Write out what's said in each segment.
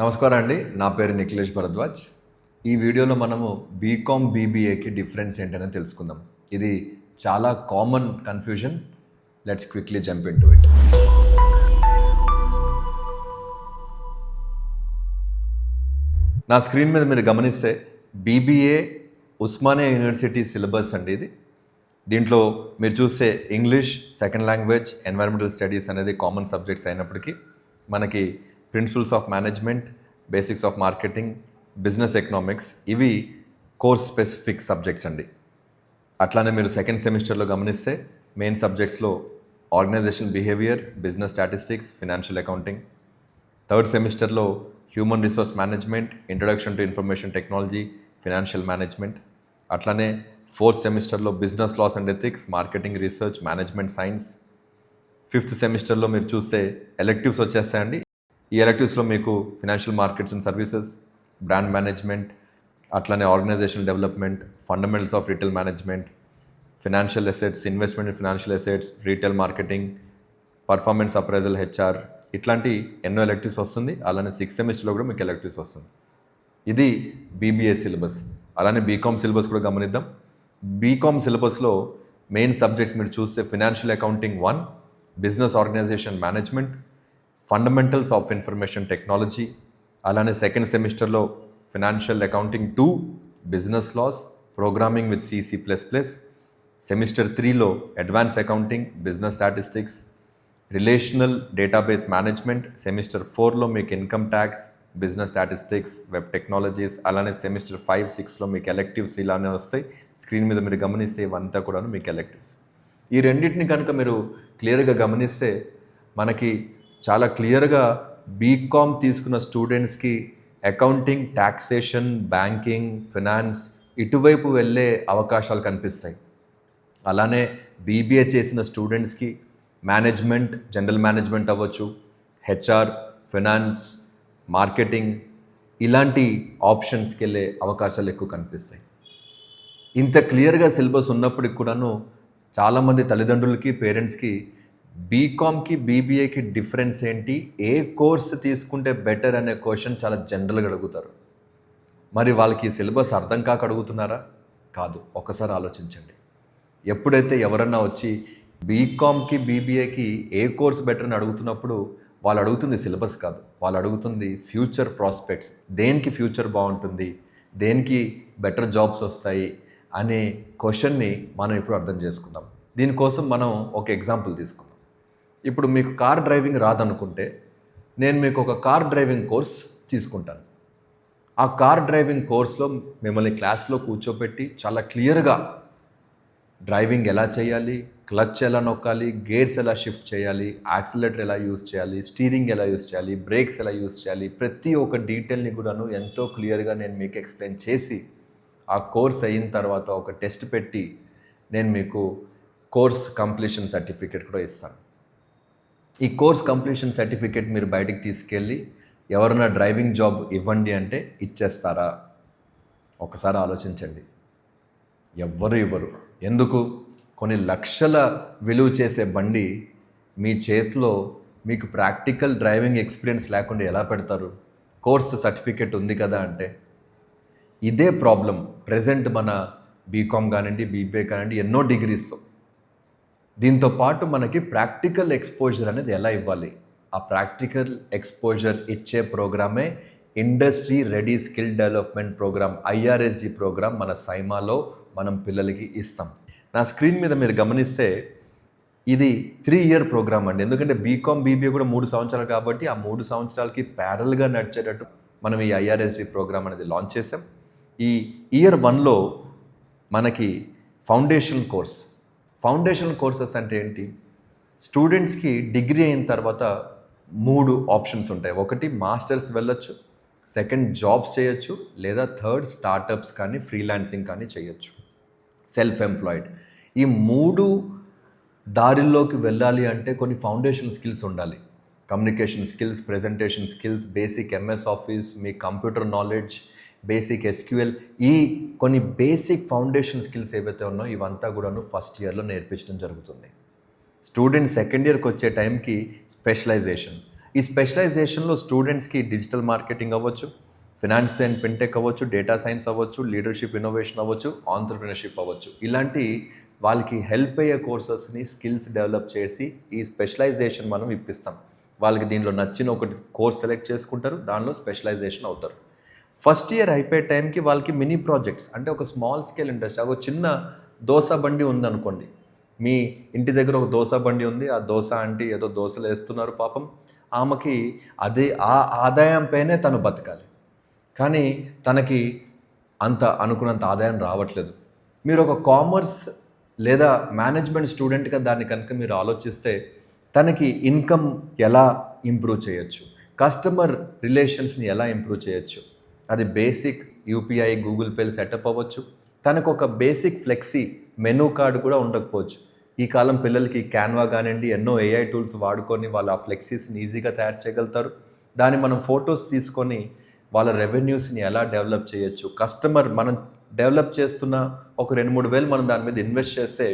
నమస్కారం అండి. నా పేరు నిఖిలేష్ భరద్వాజ్. ఈ వీడియోలో మనము బీకామ్ బీబీఏకి డిఫరెన్స్ ఏంటనే తెలుసుకుందాం. ఇది చాలా common confusion. Let's quickly jump into it. నా స్క్రీన్ మీద మీరు గమనిస్తే బీబీఏ ఉస్మానియా యూనివర్సిటీ సిలబస్ అండి ఇది. దీంట్లో మీరు చూస్తే English second language environmental studies అనేది కామన్ సబ్జెక్ట్స్ అయినప్పటికీ మనకి principles of management basics of marketing business economics ఇవి కోర్స్ స్పెసిఫిక్ సబ్జెక్ట్స్ అండి. అట్లానే మీరు సెకండ్ సెమిస్టర్లో గమనిస్తే main సబ్జెక్ట్స్లో organisation behaviour business statistics financial accounting. Third సెమిస్టర్లో human resource management introduction to information technology financial management. అట్లానే ఫోర్త్ సెమిస్టర్లో business laws and ethics marketing research management science. Fifth సెమిస్టర్లో మీరు చూస్తే ఎలెక్టివ్స్ వచ్చేస్తాయండి ఈ ఎలక్టివ్స్లో మీకు financial markets and services brand management అట్లానే organisation development fundamentals of retail management financial assets investment in financial assets retail marketing performance appraisal HR ఇట్లాంటి ఎన్నో electives వస్తుంది. అలానే సిక్స్ సెమిస్టర్లో కూడా మీకు ఎలక్టివ్స్ వస్తుంది. ఇది బీబీఏ సిలబస్ అలానే బీకామ్ సిలబస్ కూడా గమనిద్దాం. బీకామ్ సిలబస్లో మెయిన్ సబ్జెక్ట్స్ మీరు చూస్తే financial accounting one business organisation management fundamentals of information technology అలానే సెకండ్ సెమిస్టర్లో financial accounting two business laws programming with C C plus plus semester త్రీలో advance accounting business statistics relational database management semester ఫోర్లో మీకు income tax business statistics web technologies అలానే semester five సిక్స్లో మీకు electives ఇలానే వస్తాయి. స్క్రీన్ మీద మీరు గమనిస్తే ఇవంతా కూడా మీకు ఎలెక్టివ్స్ ఈ రెండింటిని కనుక మీరు క్లియర్గా గమనిస్తే మనకి చాలా క్లియర్గా బీకామ్ తీసుకున్న స్టూడెంట్స్కి అకౌంటింగ్ ట్యాక్సేషన్ బ్యాంకింగ్ ఫినాన్స్ ఇటువైపు వెళ్ళే అవకాశాలు కనిపిస్తాయి. అలానే బీబీఏ చేసిన స్టూడెంట్స్కి మేనేజ్మెంట్ జనరల్ మేనేజ్మెంట్ అవ్వచ్చు హెచ్ఆర్ ఫినాన్స్ మార్కెటింగ్ ఇలాంటి ఆప్షన్స్కి వెళ్ళే అవకాశాలు ఎక్కువ కనిపిస్తాయి. ఇంత క్లియర్గా సిలబస్ ఉన్నప్పటికి కూడాను చాలామంది తల్లిదండ్రులకి పేరెంట్స్కి బీకామ్కి బీబీఏకి డిఫరెన్స్ ఏంటి? ఏ కోర్స్ తీసుకుంటే బెటర్ అనే క్వశ్చన్ చాలా జనరల్గా అడుగుతారు. మరి వాళ్ళకి సిలబస్ అర్థం కాక అడుగుతున్నారా? కాదు ఒకసారి ఆలోచించండి. ఎప్పుడైతే ఎవరన్నా వచ్చి బీకామ్కి బీబీఏకి ఏ కోర్స్ బెటర్ అని అడుగుతున్నప్పుడు వాళ్ళు అడుగుతుంది సిలబస్ కాదు. వాళ్ళు అడుగుతుంది ఫ్యూచర్ ప్రాస్పెక్ట్స్ దేనికి ఫ్యూచర్ బాగుంటుంది? దేనికి బెటర్ జాబ్స్ వస్తాయి? అనే క్వశ్చన్ని మనం ఇప్పుడు అర్థం చేసుకుందాం. దీనికోసం మనం ఒక ఎగ్జాంపుల్ తీసుకుందాం. ఇప్పుడు మీకు కార్ డ్రైవింగ్ రాదనుకుంటే నేను మీకు ఒక కార్ డ్రైవింగ్ కోర్స్ తీసుకుంటాను. ఆ కార్ డ్రైవింగ్ కోర్స్లో మిమ్మల్ని క్లాస్లో కూర్చోపెట్టి చాలా క్లియర్గా డ్రైవింగ్ ఎలా చేయాలి క్లచ్ ఎలా నొక్కాలి గేర్స్ ఎలా షిఫ్ట్ చేయాలి యాక్సిలేటర్ ఎలా యూస్ చేయాలి స్టీరింగ్ ఎలా యూస్ చేయాలి బ్రేక్స్ ఎలా యూస్ చేయాలి ప్రతి ఒక్క డీటెయిల్ని కూడాను ఎంతో క్లియర్గా నేను మీకు ఎక్స్ప్లెయిన్ చేసి ఆ కోర్స్ అయిన తర్వాత ఒక టెస్ట్ పెట్టి నేను మీకు కోర్స్ కంప్లీషన్ సర్టిఫికేట్ కూడా ఇస్తాను. ఈ కోర్స్ కంప్లీషన్ సర్టిఫికేట్ మీరు బయటికి తీసుకెళ్ళి ఎవరైనా డ్రైవింగ్ జాబ్ ఇవ్వండి అంటే ఇచ్చేస్తారా? ఒకసారి ఆలోచించండి. ఎవ్వరు ఇవ్వరు. ఎందుకు? కొన్ని లక్షల విలువ చేసే బండి మీ చేతిలో మీకు ప్రాక్టికల్ డ్రైవింగ్ ఎక్స్పీరియన్స్ లేకుండా ఎలా పెడతారు? కోర్స్ సర్టిఫికేట్ ఉంది కదా అంటే. ఇదే ప్రాబ్లం ప్రజెంట్ మన బీకామ్ కానివ్వండి బీబీఏ కానివ్వండి ఎన్నో డిగ్రీస్తో. దీంతో పాటు మనకి ప్రాక్టికల్ ఎక్స్పోజర్ అనేది ఎలా ఇవ్వాలి? ఆ ప్రాక్టికల్ ఎక్స్పోజర్ ఇచ్చే ప్రోగ్రామే industry ready skill development program IRSG program మన సైమాలో మనం పిల్లలకి ఇస్తాం. నా స్క్రీన్ మీద మీరు గమనిస్తే ఇది త్రీ ఇయర్ ప్రోగ్రామ్ అండి. ఎందుకంటే బీకామ్ బీబీఏ కూడా మూడు సంవత్సరాలు కాబట్టి ఆ మూడు సంవత్సరాలకి ప్యారల్గా నడిచేటట్టు మనం ఈ ఐఆర్ఎస్జి ప్రోగ్రామ్ అనేది లాంచ్ చేసాం. ఈ ఇయర్ వన్లో మనకి ఫౌండేషన్ కోర్స్ ఫౌండేషన్ కోర్సెస్ అంటే ఏంటి? స్టూడెంట్స్కి డిగ్రీ అయిన తర్వాత మూడు ఆప్షన్స్ ఉంటాయి. ఒకటి మాస్టర్స్ వెళ్ళొచ్చు సెకండ్ జాబ్స్ చేయొచ్చు లేదా థర్డ్ స్టార్టప్స్ కానీ ఫ్రీలాన్సింగ్ కానీ చేయొచ్చు. సెల్ఫ్ ఎంప్లాయిడ్ ఈ మూడు దారిల్లోకి వెళ్ళాలి అంటే కొన్ని ఫౌండేషన్ స్కిల్స్ ఉండాలి. Communication skills presentation skills basic MS Office మీ కంప్యూటర్ నాలెడ్జ్ బేసిక్ ఎస్క్యూఎల్. ఈ కొన్ని బేసిక్ ఫౌండేషన్ స్కిల్స్ ఏవైతే ఉన్నాయో ఇవంతా కూడాను ఫస్ట్ ఇయర్లో నేర్పించడం జరుగుతుంది. స్టూడెంట్ సెకండ్ ఇయర్కి వచ్చే టైంకి స్పెషలైజేషన్. ఈ స్పెషలైజేషన్లో స్టూడెంట్స్కి డిజిటల్ మార్కెటింగ్ అవ్వచ్చు ఫినాన్స్ అండ్ ఫిన్టెక్ అవ్వచ్చు డేటా సైన్స్ అవ్వచ్చు లీడర్షిప్ ఇన్నోవేషన్ అవ్వచ్చు ఆంటర్ప్రినర్షిప్ అవ్వచ్చు. ఇలాంటి వాళ్ళకి హెల్ప్ అయ్యే కోర్సెస్ని స్కిల్స్ డెవలప్ చేసి ఈ స్పెషలైజేషన్ మనం ఇప్పిస్తాం. వాళ్ళకి దీనిలో నచ్చిన ఒకటి కోర్స్ సెలెక్ట్ చేసుకుంటారు దానిలో స్పెషలైజేషన్ అవుతారు. ఫస్ట్ ఇయర్ అయిపోయే టైంకి వాళ్ళకి మినీ ప్రాజెక్ట్స్ అంటే ఒక స్మాల్ స్కేల్ ఇండస్ట్రీ ఒక చిన్న దోశ బండి ఉందనుకోండి. మీ ఇంటి దగ్గర ఒక దోశ బండి ఉంది ఆ దోశ అంటే ఏదో దోశలు వేస్తున్నారు పాపం. ఆమెకి అదే ఆ ఆదాయం పైనే తను బతకాలి. కానీ తనకి అంత అనుకున్నంత ఆదాయం రావట్లేదు. మీరు ఒక కామర్స్ లేదా మేనేజ్మెంట్ స్టూడెంట్గా దాన్ని కనుక మీరు ఆలోచిస్తే తనకి ఇన్కమ్ ఎలా ఇంప్రూవ్ చేయొచ్చు? కస్టమర్ రిలేషన్స్ని ఎలా ఇంప్రూవ్ చేయొచ్చు? అది బేసిక్ యూపీఐ గూగుల్ పేలు సెటప్ అవ్వచ్చు. తనకు ఒక బేసిక్ ఫ్లెక్సీ మెనూ కార్డు కూడా ఉండకపోవచ్చు. ఈ కాలం పిల్లలకి క్యాన్వా కానివ్వండి ఎన్నో ఏఐ టూల్స్ వాడుకొని వాళ్ళ ఆ ఫ్లెక్సీస్ని ఈజీగా తయారు చేయగలుగుతారు. దాన్ని మనం ఫొటోస్ తీసుకొని వాళ్ళ రెవెన్యూస్ని ఎలా డెవలప్ చేయొచ్చు. కస్టమర్ మనం డెవలప్ చేస్తున్న ఒక రెండు మూడు వేలు మనం దాని మీద ఇన్వెస్ట్ చేస్తే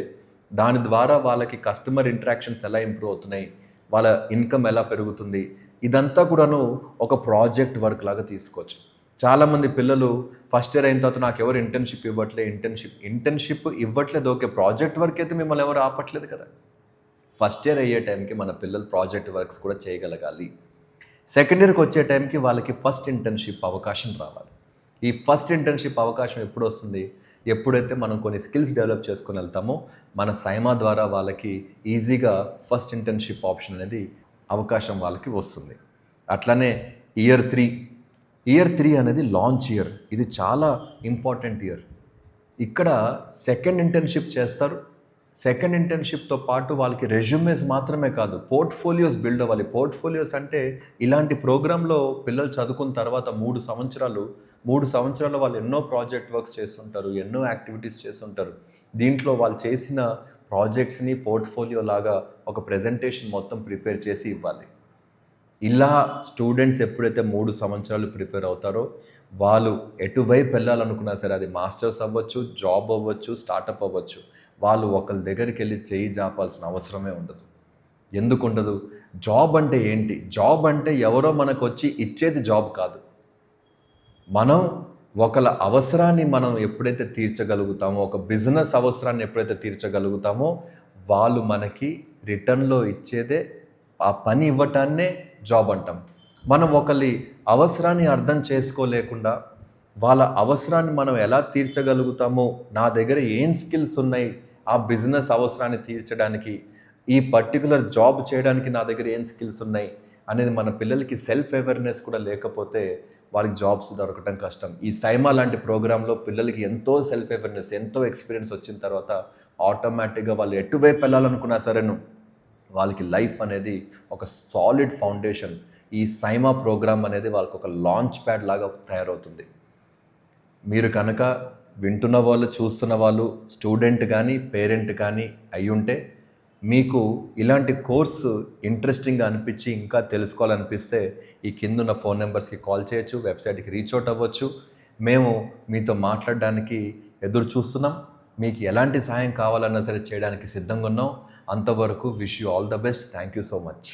దాని ద్వారా వాళ్ళకి కస్టమర్ ఇంటరాక్షన్స్ ఎలా ఇంప్రూవ్ అవుతున్నాయి వాళ్ళ ఇన్కమ్ ఎలా పెరుగుతుంది ఇదంతా కూడాను ఒక ప్రాజెక్ట్ వర్క్ లాగా తీసుకోవచ్చు. చాలామంది పిల్లలు ఫస్ట్ ఇయర్ అయిన తర్వాత నాకు ఎవరు ఇంటర్న్షిప్ ఇవ్వట్లేదు ఇంటర్న్షిప్ ఇంటర్న్షిప్ ఇవ్వట్లేదు. ఓకే ప్రాజెక్ట్ వర్క్ అయితే మిమ్మల్ని ఎవరు ఆపట్లేదు కదా. ఫస్ట్ ఇయర్ అయ్యే టైంకి మన పిల్లలు ప్రాజెక్ట్ వర్క్స్ కూడా చేయగలగాలి. సెకండ్ ఇయర్కి వచ్చే టైంకి వాళ్ళకి ఫస్ట్ ఇంటర్న్షిప్ అవకాశం రావాలి. ఈ ఫస్ట్ ఇంటర్న్షిప్ అవకాశం ఎప్పుడు వస్తుంది? ఎప్పుడైతే మనం కొన్ని స్కిల్స్ డెవలప్ చేసుకుని వెళ్తామో మన సైమా ద్వారా వాళ్ళకి ఈజీగా ఫస్ట్ ఇంటర్న్షిప్ ఆప్షన్ అనేది అవకాశం వాళ్ళకి వస్తుంది. అట్లానే ఇయర్ త్రీ ఇయర్ త్రీ అనేది లాంచ్ ఇయర్ ఇది చాలా ఇంపార్టెంట్ ఇయర్ ఇక్కడ సెకండ్ ఇంటర్న్షిప్ చేస్తారు. సెకండ్ ఇంటర్న్షిప్తో పాటు వాళ్ళకి రెజ్యూమేస్ మాత్రమే కాదు పోర్ట్ఫోలియోస్ బిల్డ్ అవ్వాలి. పోర్ట్ఫోలియోస్ అంటే ఇలాంటి ప్రోగ్రాంలో పిల్లలు చదువుకున్న తర్వాత మూడు సంవత్సరాలు మూడు సంవత్సరాలు వాళ్ళు ఎన్నో ప్రాజెక్ట్ వర్క్స్ చేస్తుంటారు ఎన్నో యాక్టివిటీస్ చేస్తుంటారు. దీంట్లో వాళ్ళు చేసిన ప్రాజెక్ట్స్ని పోర్ట్ఫోలియో లాగా ఒక ప్రెజెంటేషన్ మొత్తం ప్రిపేర్ చేసి ఇవ్వాలి. ఇలా స్టూడెంట్స్ ఎప్పుడైతే మూడు సంవత్సరాలు ప్రిపేర్ అవుతారో వాళ్ళు ఎటువైపు వెళ్ళాలనుకున్నా సరే అది మాస్టర్స్ అవ్వచ్చు జాబ్ అవ్వచ్చు స్టార్టప్ అవ్వచ్చు. వాళ్ళు ఒకరి దగ్గరికి వెళ్ళి చేయి జాపాల్సిన అవసరమే ఉండదు. ఎందుకు ఉండదు? జాబ్ అంటే ఏంటి? జాబ్ అంటే ఎవరో మనకు వచ్చి ఇచ్చేది జాబ్ కాదు. మనం ఒకళ్ళ అవసరాన్ని మనం ఎప్పుడైతే తీర్చగలుగుతామో ఒక బిజినెస్ అవసరాన్ని ఎప్పుడైతే తీర్చగలుగుతామో వాళ్ళు మనకి రిటర్న్లో ఇచ్చేదే ఆ పని ఇవ్వటాన్నే జాబ్ అంటాం. మనం ఒకరి అవసరాన్ని అర్థం చేసుకోలేకుండా వాళ్ళ అవసరాన్ని మనం ఎలా తీర్చగలుగుతామో నా దగ్గర ఏం స్కిల్స్ ఉన్నాయి ఆ బిజినెస్ అవసరాన్ని తీర్చడానికి ఈ పర్టికులర్ జాబ్ చేయడానికి నా దగ్గర ఏం స్కిల్స్ ఉన్నాయి అనేది మన పిల్లలకి సెల్ఫ్ అవేర్నెస్ కూడా లేకపోతే వాళ్ళకి జాబ్స్ దొరకడం కష్టం. ఈ సైమా లాంటి ప్రోగ్రాంలో పిల్లలకి ఎంతో సెల్ఫ్ అవేర్నెస్ ఎంతో ఎక్స్పీరియన్స్ వచ్చిన తర్వాత ఆటోమేటిక్గా వాళ్ళు ఎటువైపు వెళ్ళాలనుకున్నా సరేను వాళ్ళకి లైఫ్ అనేది ఒక సాలిడ్ ఫౌండేషన్ ఈ సైమా ప్రోగ్రామ్ అనేది వాళ్ళకి ఒక లాంచ్ ప్యాడ్ లాగా తయారవుతుంది. మీరు కనుక వింటున్న వాళ్ళు చూస్తున్న వాళ్ళు స్టూడెంట్ కానీ పేరెంట్ కానీ అయ్యుంటే మీకు ఇలాంటి కోర్సు ఇంట్రెస్టింగ్గా అనిపించి ఇంకా తెలుసుకోవాలనిపిస్తే ఈ కిందున్న ఫోన్ నెంబర్స్కి కాల్ చేయొచ్చు వెబ్సైట్కి రీచ్ అవుట్ అవ్వచ్చు. మేము మీతో మాట్లాడడానికి ఎదురు చూస్తున్నాం. మీకు ఎలాంటి సహాయం కావాలన్నా సరే చేయడానికి సిద్ధంగా ఉన్నాం అంతవరకు wish you all the best thank you so much